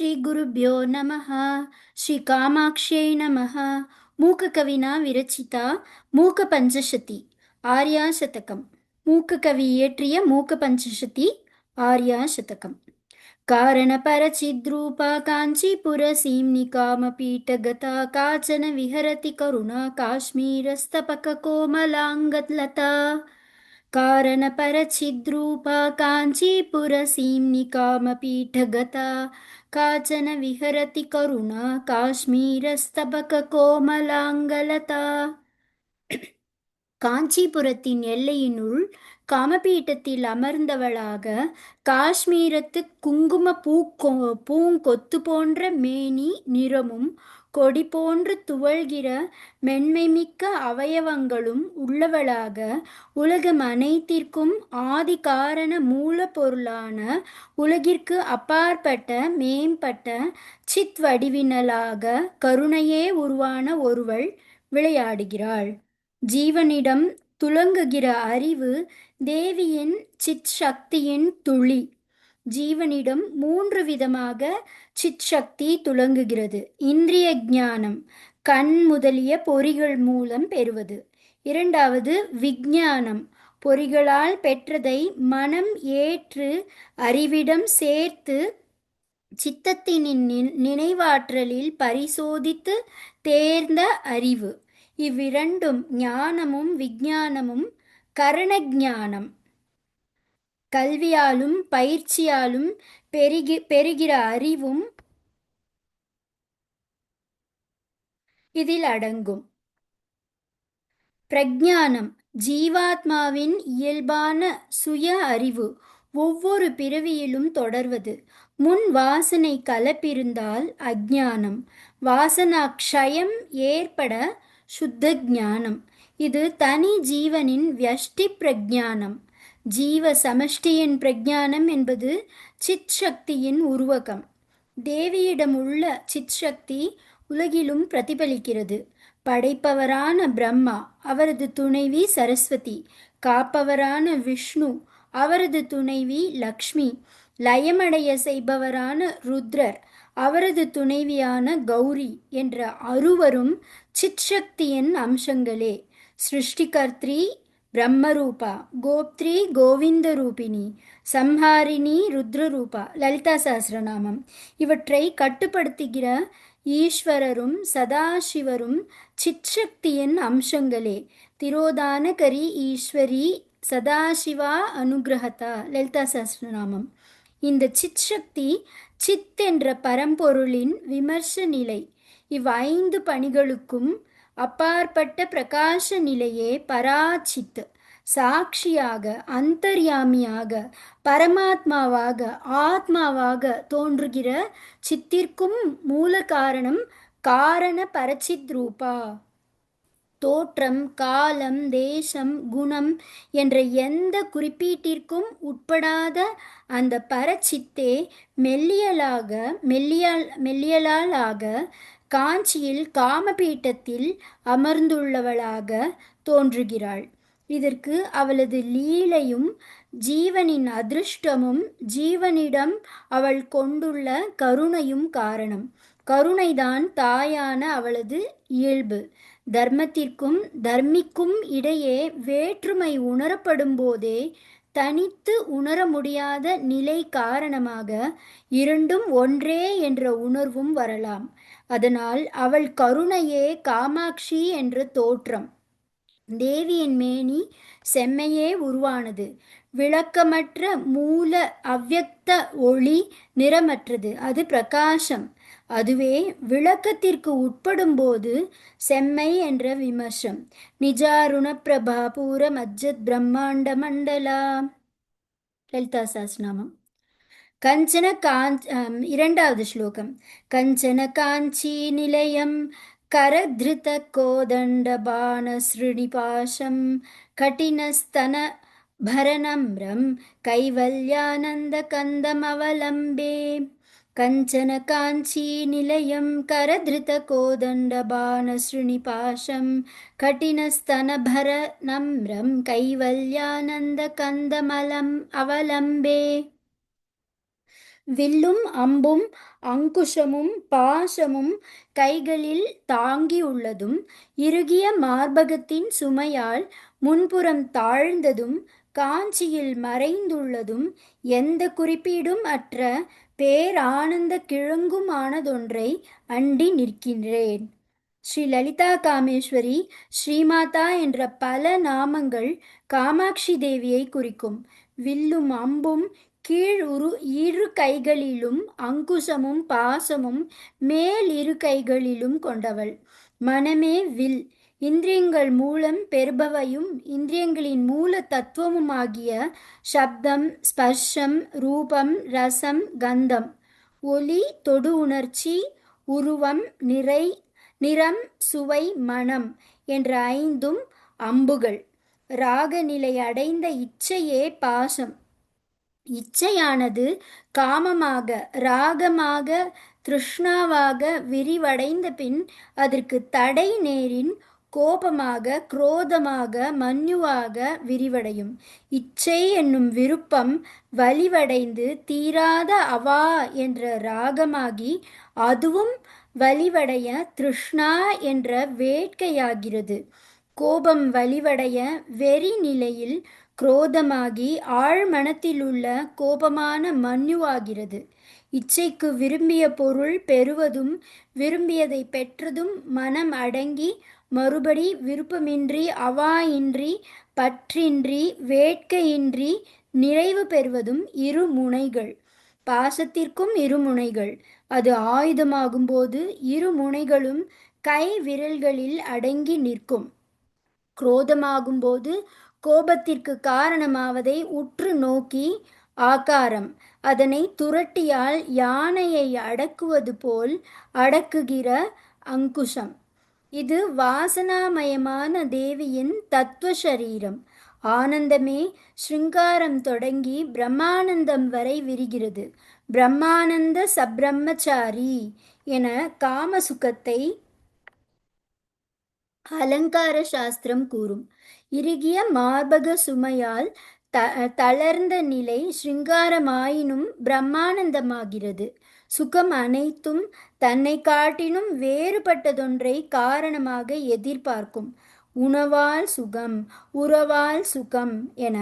శ్రీ గురుభ్యో నమ శ్రీ కామాక్షై నమ మూక కవిన విరచిత మూక పంచశతి ఆర్యా శతకం మూకకవి ఏట్రియ మూక పంచశతి ఆర్యా శతకం కామపీఠ గత కాచన విహరతి కరుణ కాశ్మీరస్తపక काश्मीरस्तपककोमलाङ्गलता कारणपरचिद्रूपा काञ्चीपुरसीम्निकामपीठगता काचन विहरति करुणा काश्मीरस्तबककोमलाङ्गलता காஞ்சிபுரத்தின் எல்லையினுள் காமபீட்டத்தில் அமர்ந்தவளாக காஷ்மீரத்து குங்கும பூக்கொ பூங்கொத்து போன்ற மேனி நிறமும் கொடி போன்று துவழ்கிற மென்மைமிக்க அவயவங்களும் உள்ளவளாக உலகம் அனைத்திற்கும் ஆதி காரண மூலப்பொருளான உலகிற்கு அப்பாற்பட்ட மேம்பட்ட சித் வடிவினலாக கருணையே உருவான ஒருவள் விளையாடுகிறாள். ஜீவனிடம் துலங்குகிற அறிவு தேவியின் சித் சக்தியின் துளி. ஜீவனிடம் மூன்று விதமாக சித் சக்தி துலங்குகிறது. இந்திரிய ஞானம் கண் முதலிய பொறிகள் மூலம் பெறுவது. இரண்டாவது விஞ்ஞானம் பொறிகளால் பெற்றதை மனம் ஏற்று அறிவிடம் சேர்த்து சித்தத்தின் நினைவாற்றலில் பரிசோதித்து தேர்ந்த அறிவு. இவ்விரண்டும் ஞானமும் விஞ்ஞானமும் கரணஞானம். கல்வியாலும் பயிற்சியாலும் பெருகி பெறுகிற அறிவும் இதில் அடங்கும் பிரஜானம் ஜீவாத்மாவின் இயல்பான சுய அறிவு ஒவ்வொரு பிறவியிலும் தொடர்வது. முன் வாசனை கலப்பிருந்தால் அஜானம் வாசனாக்ஷயம் ஏற்பட சுத்த ஞானம் இது தனி ஜீவனின் வியஷ்டி பிரஜானம் ஜீவ சமஷ்டியின் பிரஜானம் என்பது சித் சக்தியின் உருவகம். தேவியிடம் உள்ள சித் சக்தி உலகிலும் பிரதிபலிக்கிறது. படைப்பவரான பிரம்மா அவரது துணைவி சரஸ்வதி. காப்பவரான விஷ்ணு அவரது துணைவி லக்ஷ்மி. லயமடைய செய்பவரான ருத்ரர் அவரது துணைவியான கௌரி என்ற அருவரும் சிற்சக்தியின் அம்சங்களே. சிருஷ்டிகர்த்ரி பிரம்மரூபா கோப்த்ரி கோவிந்த ரூபிணி சம்ஹாரிணி ருத்ரரூபா லலிதா சஹசிரநாமம் இவற்றை கட்டுப்படுத்துகிற ஈஸ்வரரும் சதாசிவரும் சிற்சக்தியின் அம்சங்களே திரோதானகரி ஈஸ்வரி சதாசிவா அனுகிரகதா லலிதா சஹசிரநாமம் இந்த சித் சக்தி சித் என்ற பரம்பொருளின் விமர்ச நிலை இவ்வைந்து பணிகளுக்கும் அப்பாற்பட்ட பிரகாச நிலையே பராச்சித்து சாட்சியாக அந்தர்யாமியாக பரமாத்மாவாக ஆத்மாவாக தோன்றுகிற சித்திற்கும் மூல காரணம் காரண பரச்சித் ரூபா. தோற்றம் காலம் தேசம் குணம் என்ற எந்த குறிப்பீட்டிற்கும் உட்படாத அந்த பரச்சித்தே மெல்லியலாக மெல்லியல் மெல்லியலாலாக காஞ்சியில் காமபீட்டத்தில் அமர்ந்துள்ளவளாக தோன்றுகிறாள். இதற்கு அவளது லீலையும் ஜீவனின் அதிருஷ்டமும் ஜீவனிடம் அவள் கொண்டுள்ள கருணையும் காரணம். கருணைதான் தாயான அவளது இயல்பு. தர்மத்திற்கும் தர்மிக்கும் இடையே வேற்றுமை உணரப்படும் போதே தனித்து உணர முடியாத நிலை காரணமாக இரண்டும் ஒன்றே என்ற உணர்வும் வரலாம். அதனால் அவள் கருணையே காமாட்சி என்ற தோற்றம். தேவியின் மேனி செம்மையே உருவானது. விளக்கமற்ற மூல அவ்வக்த ஒளி நிறமற்றது. அது பிரகாசம். அதுவே விளக்கத்திற்கு உட்படும் போது செம்மை என்ற விமர்சம். நிஜாருண பிரபா பூர மஜ்ஜத் பிரம்மாண்ட மண்டலா லலிதா சாஸ்நாமம் कञ्चन कञ्चनकाञ्च इरण्डावद् श्लोकं कञ्चन काञ्चीनिलयं करधृतकोदण्डबाणसृणिपाशं कठिनस्तन भरनम्रं कैवल्यानन्दकन्दमवलम्बे कञ्चन काञ्चीनिलयं करधृतकोदण्डबाणसृनिपाशं कठिनस्तनभरनम्रं कैवल्यानन्दकन्दमलम् अवलम्बे வில்லும் அம்பும் அங்குஷமும் பாசமும் கைகளில் தாங்கியுள்ளதும் இறுகிய மார்பகத்தின் சுமையால் முன்புறம் தாழ்ந்ததும் காஞ்சியில் மறைந்துள்ளதும் எந்த குறிப்பீடும் அற்ற பேரானந்த கிழங்குமானதொன்றை அண்டி நிற்கின்றேன். ஸ்ரீ லலிதா காமேஸ்வரி ஸ்ரீமாதா என்ற பல நாமங்கள் காமாட்சி தேவியை குறிக்கும். வில்லும் அம்பும் கீழ் உரு இரு கைகளிலும் அங்குசமும் பாசமும் மேல் இரு கைகளிலும் கொண்டவள். மனமே வில். இந்திரியங்கள் மூலம் பெறுபவையும் இந்திரியங்களின் மூல தத்துவமுமாகிய சப்தம் ஸ்பர்ஷம் ரூபம் ரசம் கந்தம். ஒலி தொடு உணர்ச்சி உருவம் நிறை நிறம் சுவை மனம் என்ற ஐந்தும் அம்புகள். ராகநிலை அடைந்த இச்சையே பாசம். இச்சையானது காமமாக ராகமாக திருஷ்ணாவாக விரிவடைந்த பின் அதற்கு தடை நேரின் கோபமாக குரோதமாக மன்யுவாக விரிவடையும். இச்சை என்னும் விருப்பம் வலிவடைந்து தீராத அவா என்ற ராகமாகி அதுவும் வலிவடைய திருஷ்ணா என்ற வேட்கையாகிறது. கோபம் வலிவடைய வெறி நிலையில் குரோதமாகி ஆழ்மனத்திலுள்ள கோபமான மன்யுவாகிறது. இச்சைக்கு விரும்பிய பொருள் பெறுவதும் விரும்பியதை பெற்றதும் மனம் அடங்கி மறுபடி விருப்பமின்றி அவாயின்றி பற்றின்றி வேட்கையின்றி நிறைவு பெறுவதும் இரு முனைகள். பாசத்திற்கும் இருமுனைகள் அது ஆயுதமாகும்போது இரு முனைகளும் கை விரல்களில் அடங்கி நிற்கும். குரோதமாகும்போது கோபத்திற்கு காரணமாவதை உற்று நோக்கி ஆகாரம். அதனை துரட்டியால் யானையை அடக்குவது போல் அடக்குகிற அங்குஷம். இது வாசனாமயமான தேவியின் தத்துவ சரீரம் ஆனந்தமே ஸ்ருங்காரம் தொடங்கி பிரம்மானந்தம் வரை விரிகிறது. பிரம்மானந்த சப்ரம்மச்சாரி என காமசுகத்தை அலங்கார சாஸ்திரம் கூறும். இறுகிய மார்பக சுமையால் த தளர்ந்த நிலை ஸ்ருங்காரமாயினும் பிரம்மானந்தமாகிறது. சுகம் அனைத்தும் தன்னை காட்டினும் வேறுபட்டதொன்றை காரணமாக எதிர்பார்க்கும். உணவால் சுகம் உறவால் சுகம் என.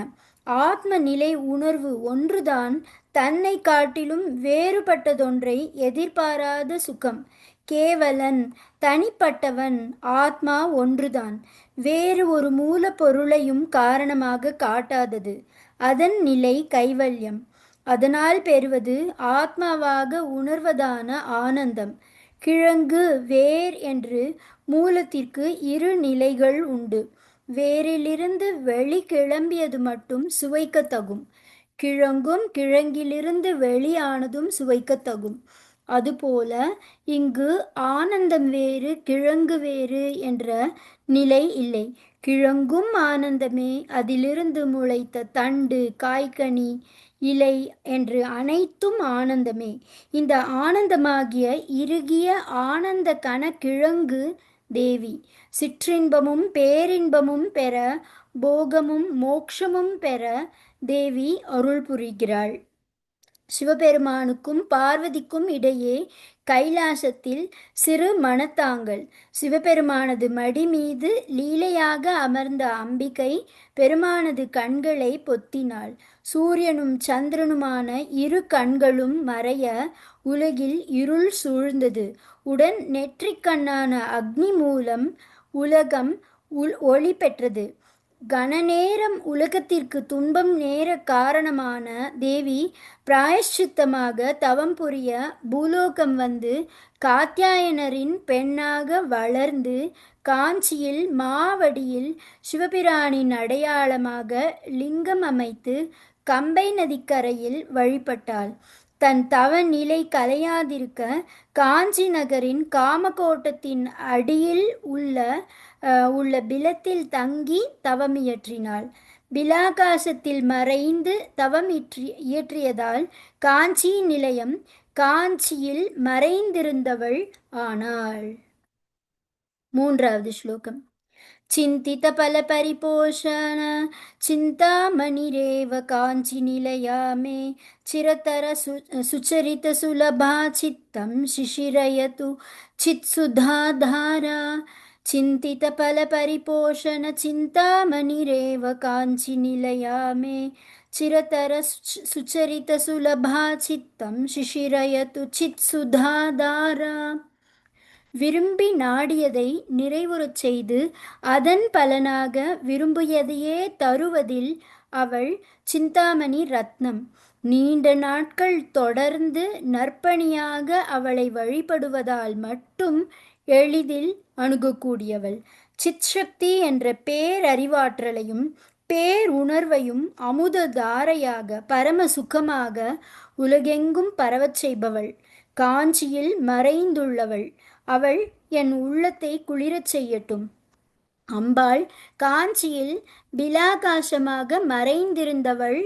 ஆத்ம நிலை உணர்வு ஒன்றுதான் தன்னை காட்டிலும் வேறுபட்டதொன்றை எதிர்பாராத சுகம். கேவலன் தனிப்பட்டவன் ஆத்மா ஒன்றுதான். வேறு ஒரு மூலப்பொருளையும் காரணமாக காட்டாதது. அதன் நிலை கைவல்யம். அதனால் பெறுவது ஆத்மாவாக உணர்வதான ஆனந்தம். கிழங்கு வேர் என்று மூலத்திற்கு இரு நிலைகள் உண்டு. வேரிலிருந்து வெளி கிளம்பியது மட்டும் சுவைக்கத்தகும். கிழங்கும் கிழங்கிலிருந்து வெளியானதும் சுவைக்கத்தகும். அதுபோல இங்கு ஆனந்தம் வேறு கிழங்கு வேறு என்ற நிலை இல்லை. கிழங்கும் ஆனந்தமே அதிலிருந்து முளைத்த தண்டு காய்கனி இலை என்று அனைத்தும் ஆனந்தமே. இந்த ஆனந்தமாகிய இறுகிய ஆனந்த கணக்கிழங்கு தேவி. சிற்றின்பமும் பேரின்பமும் பெற போகமும் மோக்ஷமும் பெற தேவி அருள் புரிகிறாள். சிவபெருமானுக்கும் பார்வதிக்கும் இடையே கைலாசத்தில் சிறு மனத்தாங்கல். சிவபெருமானது மடி மீது லீலையாக அமர்ந்த அம்பிகை பெருமானது கண்களை பொத்தினாள். சூரியனும் சந்திரனுமான இரு கண்களும் மறைய உலகில் இருள் சூழ்ந்தது. உடன் நெற்றிக்கண்ணான அக்னி மூலம் உலகம் உள் ஒளி பெற்றது. கனநேரம் உலகத்திற்கு துன்பம் நேர காரணமான தேவி பிராயஷ்சித்தமாக தவம் புரிய பூலோகம் வந்து காத்தியாயனரின் பெண்ணாக வளர்ந்து காஞ்சியில் மாவடியில் சிவபிரானின் அடையாளமாக லிங்கம் அமைத்து கம்பை நதிக்கரையில் வழிபட்டாள். தன் தவ நிலை கலையாதிருக்க காஞ்சி நகரின் காமகோட்டத்தின் அடியில் உள்ள உள்ள பிலத்தில் தங்கி தவமியற்றினாள். பிலாகாசத்தில் மறைந்து தவம் இயற்றியதால் காஞ்சி நிலையம் காஞ்சியில் மறைந்திருந்தவள் ஆனாள். மூன்றாவது ஸ்லோகம். चिन्तितफलपरिपोषण। चिन्तामणिरेव काञ्चिनिलया मे चिरतर सु सुचरितसुलभा चित्तं शिशिरयतु। चित्सुधाधारा। चिन्तितफलपरिपोषण। चिन्तामणिरेव काञ्चिनिलया मे चिरतर सुचरितसुलभा चित्तं शिशिरयतु। चित्सुधाधारा விரும்பி நாடியதை நிறைவுறச் செய்து அதன் பலனாக விரும்பியதையே தருவதில் அவள் சிந்தாமணி ரத்னம். நீண்ட நாட்கள் தொடர்ந்து நற்பணியாக அவளை வழிபடுவதால் மட்டும் எளிதில் அணுகக்கூடியவள். சித்சக்தி என்ற பேரறிவாற்றலையும் பேருணர்வையும் அமுத தாரையாக பரம சுகமாக உலகெங்கும் பரவச் செய்பவள். காஞ்சியில் மறைந்துள்ளவள். அவள் என் உள்ளத்தை குளிரச் செய்யட்டும். அம்பாள் காஞ்சியில் பிலாகாசமாக மறைந்திருந்தவள்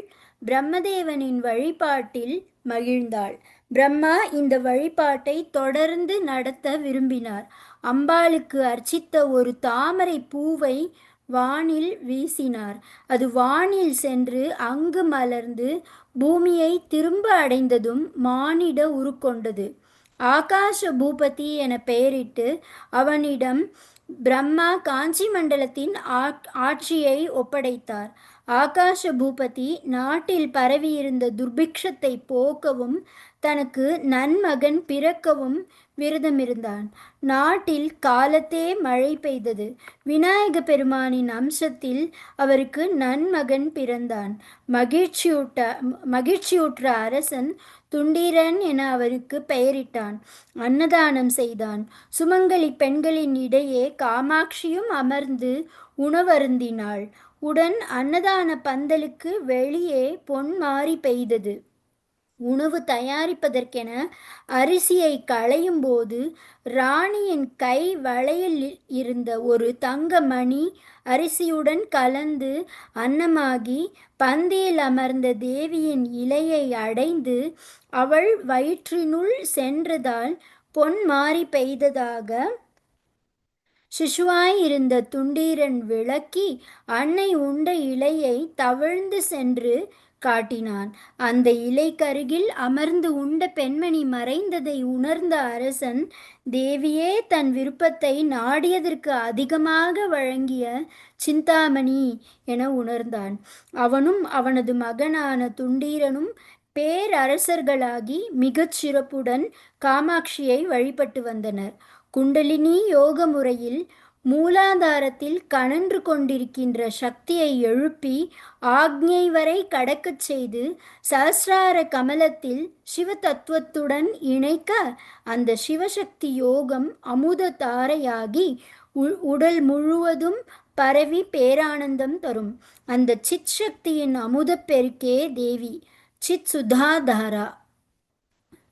பிரம்மதேவனின் வழிபாட்டில் மகிழ்ந்தாள். பிரம்மா இந்த வழிபாட்டை தொடர்ந்து நடத்த விரும்பினார். அம்பாளுக்கு அர்ச்சித்த ஒரு தாமரை பூவை வானில் வீசினார். அது வானில் சென்று அங்கு மலர்ந்து பூமியை திரும்ப அடைந்ததும் மானிட உருக்கொண்டது. ஆகாஷ பூபதி என பெயரிட்டு அவனிடம் பிரம்மா காஞ்சி மண்டலத்தின் ஆட்சியை ஒப்படைத்தார். ஆகாஷ பூபதி நாட்டில் பரவியிருந்த துர்பிக்ஷத்தை போக்கவும் தனக்கு நன்மகன் பிறக்கவும் விரதமிருந்தான். நாட்டில் காலத்தே மழை பெய்தது. விநாயக பெருமானின் அம்சத்தில் அவருக்கு நன்மகன் பிறந்தான். மகிழ்ச்சியூட்ட மகிழ்ச்சியுற்ற அரசன் துண்டீரன் என அவருக்கு பெயரிட்டான். அன்னதானம் செய்தான். சுமங்கலி பெண்களின் இடையே காமாட்சியும் அமர்ந்து உணவருந்தினாள். உடன் அன்னதான பந்தலுக்கு வெளியே பொன் மாறி பெய்தது. உணவு தயாரிப்பதற்கென அரிசியை களையும் போது ராணியின் கை வளையில் இருந்த ஒரு தங்க மணி அரிசியுடன் கலந்து அன்னமாகி பந்தியில் அமர்ந்த தேவியின் இலையை அடைந்து அவள் வயிற்றினுள் சென்றதால் பொன் மாறி பெய்ததாக சிசுவாயிருந்த துண்டீரன் விளக்கி அன்னை உண்ட இலையை தவிழ்ந்து சென்று காட்டினான். அந்த இலைக்கருகில் அமர்ந்து உண்ட பெண்மணி மறைந்ததை உணர்ந்த அரசன் தேவியே தன் விருப்பத்தை நாடியதற்கு அதிகமாக வழங்கிய சிந்தாமணி என உணர்ந்தான். அவனும் அவனது மகனான துண்டீரனும் பேரரசர்களாகி மிகச் சிறப்புடன் காமாட்சியை வழிபட்டு வந்தனர். குண்டலினி யோக முறையில் மூலாதாரத்தில் கணன்று கொண்டிருக்கின்ற சக்தியை எழுப்பி ஆக்ஞை வரை கடக்கச் செய்து சஹசிரார கமலத்தில் சிவ தத்துவத்துடன் இணைக்க அந்த சிவசக்தி யோகம் அமுத தாரையாகி உடல் முழுவதும் பரவி பேரானந்தம் தரும். அந்த சித் சக்தியின் அமுத பெருக்கே தேவி. சித் சுதாதாரா.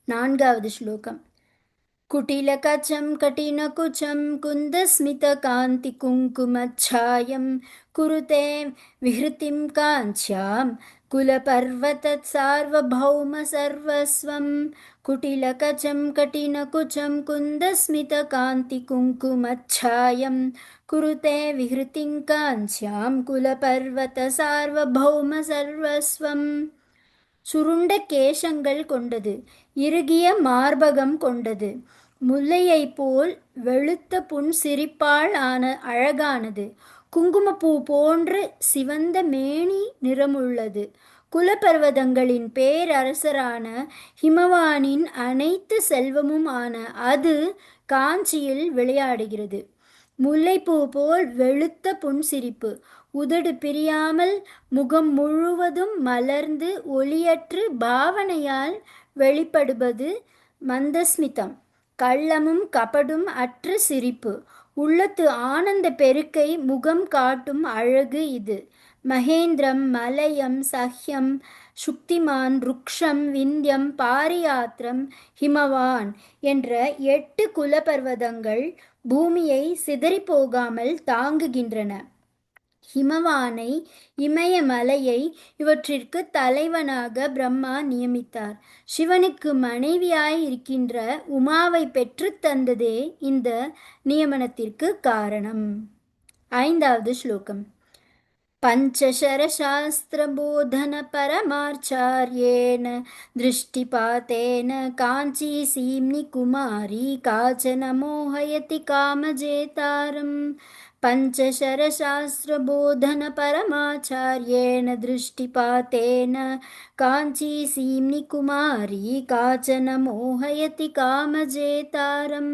நான்காவது ஸ்லோகம். कुटिलकचं कठिनकुचं कुन्दस्मितकान्तिकुङ्कुमच्छायं कुरुते विहृतिं काञ्च्यां कुलपर्वतत्सार्वभौमसर्वस्वं कुटिलकचं कठिनकुचं कुन्दस्मितकान्तिकुङ्कुमच्छायं कुरुते विहृतिं काञ्च्यां कुलपर्वतसार्वभौमसर्वस्वम् சுருண்ட கேசங்கள் கொண்டது இறுகிய மார்பகம் கொண்டது முல்லையை போல் வெளுத்த புன் சிரிப்பால் ஆன அழகானது. குங்குமப்பூ போன்று சிவந்த மேனி நிறமுள்ளது. குலப்பர்வதங்களின் பேரரசரான ஹிமவானின் அனைத்து செல்வமும் ஆன அது காஞ்சியில் விளையாடுகிறது. முல்லைப்பூ போல் வெளுத்த புன்சிரிப்பு. உதடு பிரியாமல் முகம் முழுவதும் மலர்ந்து ஒளியற்று பாவனையால் வெளிப்படுவது மந்தஸ்மிதம். கள்ளமும் கபடும் அற்ற சிரிப்பு. உள்ளத்து ஆனந்த பெருக்கை முகம் காட்டும் அழகு இது. மகேந்திரம் மலயம் சஹ்யம் சுக்திமான் ருக்ஷம் விந்தியம் பாரியாத்திரம் ஹிமவான் என்ற எட்டு குலபர்வதங்கள் பூமியை சிதறிப்போகாமல் தாங்குகின்றன. ஹிமவானை இமயமலையை இவற்றிற்கு தலைவனாக பிரம்மா நியமித்தார். சிவனுக்கு மனைவியாய் இருக்கின்ற உமாவை பெற்று தந்ததே இந்த நியமனத்திற்கு காரணம். ஐந்தாவது ஸ்லோகம். पञ्चशरशास्त्रबोधनपरमाचार्येण दृष्टिपातेन काञ्ची सीम्नि कुमारी काचन मोहयति कामजेतारम् पञ्चशरशास्त्रबोधनपरमाचार्येण दृष्टिपातेन काञ्ची सीम्नि कुमारी काचन मोहयति कामजेतारम्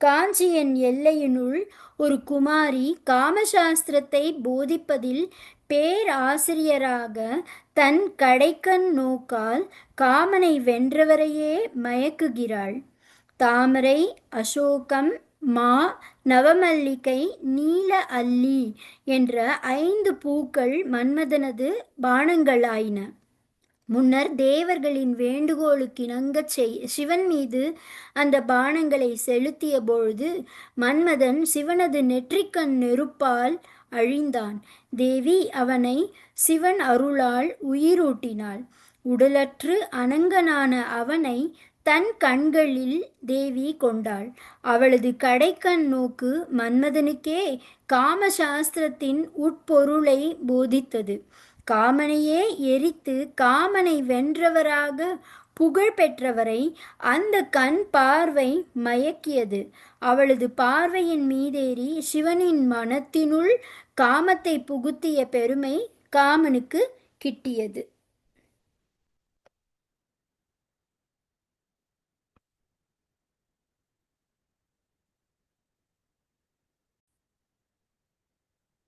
காஞ்சியின் எல்லையினுள் ஒரு குமாரி காமசாஸ்திரத்தை போதிப்பதில் பேராசிரியராக தன் கடைக்கண் நோக்கால் காமனை வென்றவரையே மயக்குகிறாள். தாமரை அசோகம் மா நவமல்லிகை நீல அல்லி என்ற ஐந்து பூக்கள் மன்மதனது பானங்களாயின. முன்னர் தேவர்களின் வேண்டுகோளுக்கு இணங்கச் செய் சிவன் மீது அந்த பானங்களை செலுத்திய பொழுது மன்மதன் சிவனது நெற்றிக்கண் நெருப்பால் அழிந்தான். தேவி அவனை சிவன் அருளால் உயிரூட்டினாள். உடலற்று அனங்கனான அவனை தன் கண்களில் தேவி கொண்டாள். அவளது கடைக்கண் நோக்கு மன்மதனுக்கே காமசாஸ்திரத்தின் உட்பொருளை போதித்தது. காமனையே எரித்து காமனை வென்றவராக புகழ் பெற்றவரை அந்த கண் பார்வை மயக்கியது. அவளது பார்வையின் மீதேறி சிவனின் மனத்தினுள் காமத்தை புகுத்திய பெருமை காமனுக்கு கிட்டியது.